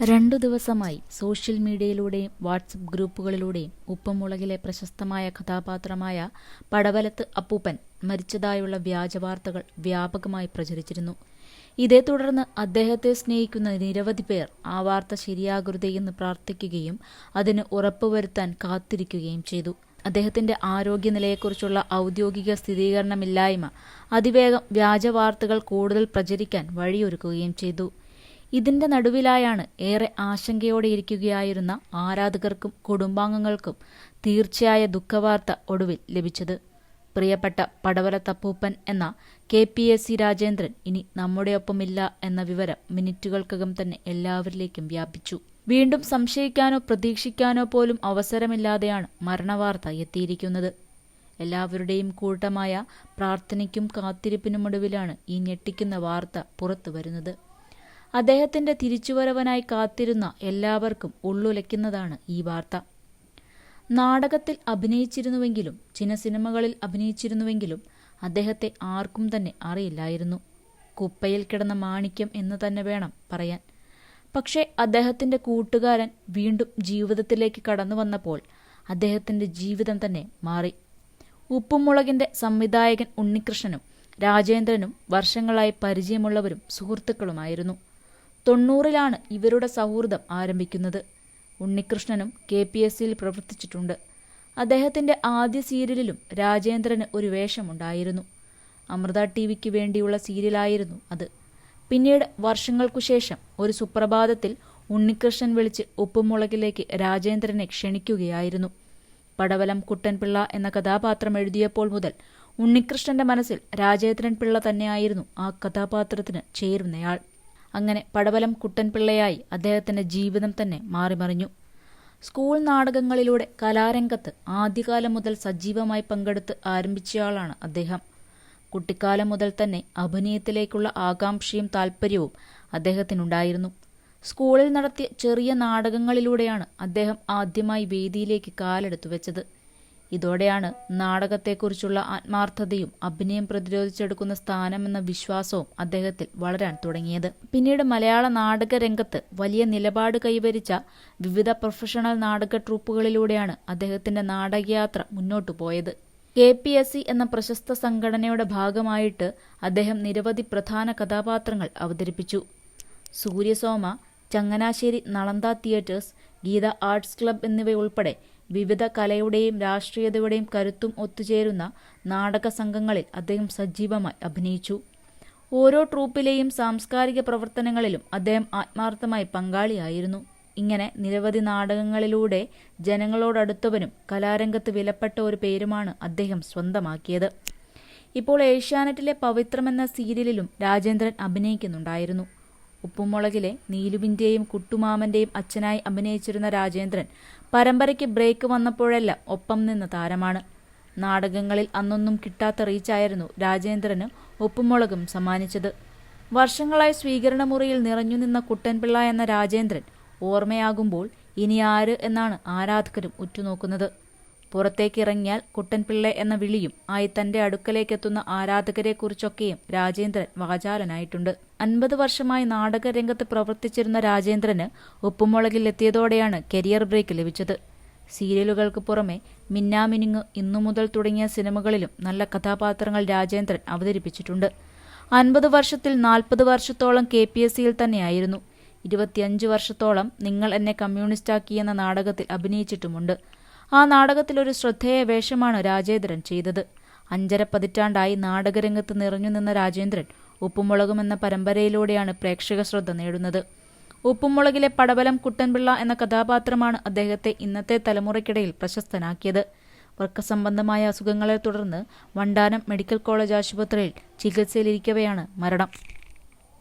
രണ്ടു ദിവസമായി social മീഡിയയിലൂടെയും WhatsApp ഗ്രൂപ്പുകളിലൂടെയും ഉപ്പുമുളകിലെ പ്രശസ്തമായ കഥാപാത്രമായ പടവലത്ത് അപ്പൂപ്പൻ മരിച്ചതായുള്ള വ്യാജവാർത്തകൾ വ്യാപകമായി പ്രചരിച്ചിരുന്നു. ഇതേ തുടർന്ന് അദ്ദേഹത്തെ സ്നേഹിക്കുന്ന നിരവധി പേർ ആ വാർത്ത ശരിയാകരുതേയെന്ന് പ്രാർത്ഥിക്കുകയും അതിന് ഉറപ്പുവരുത്താൻ കാത്തിരിക്കുകയും ചെയ്തു. അദ്ദേഹത്തിന്റെ ആരോഗ്യനിലയെക്കുറിച്ചുള്ള ഔദ്യോഗിക സ്ഥിരീകരണമില്ലായ്മ അതിവേഗം വ്യാജവാർത്തകൾ കൂടുതൽ പ്രചരിക്കാൻ വഴിയൊരുക്കുകയും ചെയ്തു. ഇതിന്റെ നടുവിലായാണ് ഏറെ ആശങ്കയോടെ ഇരിക്കുകയായിരുന്ന ആരാധകർക്കും കുടുംബാംഗങ്ങൾക്കും തീർച്ചയായ ദുഃഖവാർത്ത ഒടുവിൽ ലഭിച്ചത്. പ്രിയപ്പെട്ട പടവലത്തപ്പൂപ്പൻ എന്ന K P S C Rajendran ഇനി നമ്മുടെ ഒപ്പമില്ല എന്ന വിവരം മിനിറ്റുകൾക്കകം തന്നെ എല്ലാവരിലേക്കും വ്യാപിച്ചു. വീണ്ടും സംശയിക്കാനോ പ്രതീക്ഷിക്കാനോ പോലും അവസരമില്ലാതെയാണ് മരണവാർത്ത എത്തിയിരിക്കുന്നത്. എല്ലാവരുടെയും കൂട്ടമായ പ്രാർത്ഥനയ്ക്കും കാത്തിരിപ്പിനുമൊടുവിലാണ് ഈ ഞെട്ടിക്കുന്ന വാർത്ത പുറത്തു വരുന്നത് അദ്ദേഹത്തിന്റെ തിരിച്ചുവരവനായി കാത്തിരുന്ന എല്ലാവർക്കും ഉള്ളുലയ്ക്കുന്നതാണ് ഈ വാർത്ത. നാടകത്തിൽ അഭിനയിച്ചിരുന്നുവെങ്കിലും ചില സിനിമകളിൽ അഭിനയിച്ചിരുന്നുവെങ്കിലും അദ്ദേഹത്തെ ആർക്കും തന്നെ അറിയില്ലായിരുന്നു. കുപ്പയിൽ കിടന്ന മാണിക്യം എന്ന് തന്നെ വേണം പറയാൻ. പക്ഷേ അദ്ദേഹത്തിന്റെ കൂട്ടുകാരൻ വീണ്ടും ജീവിതത്തിലേക്ക് കടന്നു വന്നപ്പോൾ അദ്ദേഹത്തിന്റെ ജീവിതം തന്നെ മാറി. ഉപ്പുമുളകിന്റെ സംവിധായകൻ ഉണ്ണികൃഷ്ണനും രാജേന്ദ്രനും വർഷങ്ങളായി പരിചയമുള്ളവരും സുഹൃത്തുക്കളുമായിരുന്നു. തൊണ്ണൂറിലാണ് ഇവരുടെ സൗഹൃദം ആരംഭിക്കുന്നത്. ഉണ്ണികൃഷ്ണനും കെ പി എസ് സിയിൽ പ്രവർത്തിച്ചിട്ടുണ്ട്. അദ്ദേഹത്തിന്റെ ആദ്യ സീരിയലിലും രാജേന്ദ്രന് ഒരു വേഷമുണ്ടായിരുന്നു. അമൃത ടി വിക്ക് വേണ്ടിയുള്ള സീരിയലായിരുന്നു അത്. പിന്നീട് വർഷങ്ങൾക്കു ശേഷം ഒരു സുപ്രഭാതത്തിൽ ഉണ്ണികൃഷ്ണൻ വിളിച്ച് ഉപ്പുമുളകിലേക്ക് രാജേന്ദ്രനെ ക്ഷണിക്കുകയായിരുന്നു. പടവലം കുട്ടൻപിള്ള എന്ന കഥാപാത്രം എഴുതിയപ്പോൾ മുതൽ ഉണ്ണികൃഷ്ണന്റെ മനസ്സിൽ രാജേന്ദ്രൻ പിള്ള തന്നെയായിരുന്നു ആ കഥാപാത്രത്തിന് ചേരുന്നയാൾ. അങ്ങനെ പടവലം കുട്ടൻപിള്ളയായി അദ്ദേഹത്തിന്റെ ജീവിതം തന്നെ മാറിമറിഞ്ഞു. സ്കൂൾ നാടകങ്ങളിലൂടെ കലാരംഗത്ത് ആദ്യകാലം മുതൽ സജീവമായി പങ്കെടുത്ത് ആരംഭിച്ചയാളാണ് അദ്ദേഹം. കുട്ടിക്കാലം മുതൽ തന്നെ അഭിനയത്തിലേക്കുള്ള ആകാംക്ഷയും താൽപ്പര്യവും അദ്ദേഹത്തിനുണ്ടായിരുന്നു. സ്കൂളിൽ നടത്തിയ ചെറിയ നാടകങ്ങളിലൂടെയാണ് അദ്ദേഹം ആദ്യമായി വേദിയിലേക്ക് കാലെടുത്തു വെച്ചത് ഇതോടെയാണ് നാടകത്തെക്കുറിച്ചുള്ള ആത്മാർത്ഥതയും അഭിനയം പ്രതിരോധിച്ചെടുക്കുന്ന സ്ഥാനമെന്ന വിശ്വാസവും അദ്ദേഹത്തിൽ വളരാൻ തുടങ്ങിയത്. പിന്നീട് മലയാള നാടക രംഗത്ത് വലിയ നിലപാട് കൈവരിച്ച വിവിധ പ്രൊഫഷണൽ നാടക ട്രൂപ്പുകളിലൂടെയാണ് അദ്ദേഹത്തിന്റെ നാടകയാത്ര മുന്നോട്ടു പോയത്. കെ പി എസ് സി എന്ന പ്രശസ്ത സംഘടനയുടെ ഭാഗമായിട്ട് അദ്ദേഹം നിരവധി പ്രധാന കഥാപാത്രങ്ങൾ അവതരിപ്പിച്ചു. Suryasoma Changanassery Nalanda theatres Geetha arts club എന്നിവയുൾപ്പെടെ വിവിധ കലയുടെയും രാഷ്ട്രീയതയുടെയും കരുത്തും ഒത്തുചേരുന്ന നാടക സംഘങ്ങളിൽ അദ്ദേഹം സജീവമായി അഭിനയിച്ചു. ഓരോ ട്രൂപ്പിലെയും സാംസ്കാരിക പ്രവർത്തനങ്ങളിലും അദ്ദേഹം ആത്മാർത്ഥമായി പങ്കാളിയായിരുന്നു. ഇങ്ങനെ നിരവധി നാടകങ്ങളിലൂടെ ജനങ്ങളോടടുത്തവനും കലാരംഗത്ത് വിലപ്പെട്ട ഒരു പേരുമാണ് അദ്ദേഹം സ്വന്തമാക്കിയത്. ഇപ്പോൾ ഏഷ്യാനെറ്റിലെ പവിത്രമെന്ന സീരിയലിലും രാജേന്ദ്രൻ അഭിനയിക്കുന്നുണ്ടായിരുന്നു. ഉപ്പുമുളകിലെ നീലുവിന്റെയും കുട്ടുമാമന്റെയും അച്ഛനായി അഭിനയിച്ചിരുന്ന രാജേന്ദ്രൻ പരമ്പരയ്ക്ക് ബ്രേക്ക് വന്നപ്പോഴെല്ലാം ഒപ്പം നിന്ന താരമാണ്. നാടകങ്ങളിൽ അന്നൊന്നും കിട്ടാത്ത റീച്ചായിരുന്നു രാജേന്ദ്രന് ഉപ്പുമുളകും സമ്മാനിച്ചത്. വർഷങ്ങളായി സ്വീകരണമുറിയിൽ നിറഞ്ഞുനിന്ന കുട്ടൻപിള്ള എന്ന രാജേന്ദ്രൻ ഓർമ്മയാകുമ്പോൾ ഇനി ആര് എന്നാണ് ആരാധകരും ഉറ്റുനോക്കുന്നത്. പുറത്തേക്കിറങ്ങിയാൽ കുട്ടൻപിള്ള എന്ന വിളിയും ആയി തന്റെ അടുക്കലേക്കെത്തുന്ന ആരാധകരെക്കുറിച്ചൊക്കെയും രാജേന്ദ്രൻ വാചാലനായിട്ടുണ്ട്. അൻപത് വർഷമായി നാടകരംഗത്ത് പ്രവർത്തിച്ചിരുന്ന രാജേന്ദ്രന് ഉപ്പുമുളകിലെത്തിയതോടെയാണ് കരിയർ ബ്രേക്ക് ലഭിച്ചത്. സീരിയലുകൾക്ക് പുറമെ മിന്നാമിനുങ്ങ് ഇന്നു മുതൽ തുടങ്ങിയ സിനിമകളിലും നല്ല കഥാപാത്രങ്ങൾ രാജേന്ദ്രൻ അവതരിപ്പിച്ചിട്ടുണ്ട്. അൻപത് വർഷത്തിൽ നാൽപ്പത് വർഷത്തോളം കെ പി എസ് സിയിൽ തന്നെയായിരുന്നു. ഇരുപത്തിയഞ്ച് വർഷത്തോളം നിങ്ങൾ എന്നെ കമ്മ്യൂണിസ്റ്റാക്കി എന്ന നാടകത്തിൽ അഭിനയിച്ചിട്ടുമുണ്ട്. ആ നാടകത്തിൽ ഒരു ശ്രദ്ധേയ വേഷമാണ് രാജേന്ദ്രൻ ചെയ്തത്. അഞ്ചര പതിറ്റാണ്ടായി നാടകരംഗത്ത് നിറഞ്ഞു നിന്ന രാജേന്ദ്രൻ ഉപ്പുമുളകും എന്ന പരമ്പരയിലൂടെയാണ് പ്രേക്ഷക ശ്രദ്ധ നേടുന്നത്. ഉപ്പുമുളകിലെ പടബലം കുട്ടൻപിള്ള എന്ന കഥാപാത്രമാണ് അദ്ദേഹത്തെ ഇന്നത്തെ തലമുറയ്ക്കിടയിൽ പ്രശസ്തനാക്കിയത്. വൃക്കസംബന്ധമായ അസുഖങ്ങളെ തുടർന്ന് വണ്ടാനം മെഡിക്കൽ കോളേജ് ആശുപത്രിയിൽ ചികിത്സയിലിരിക്കവെയാണ് മരണം.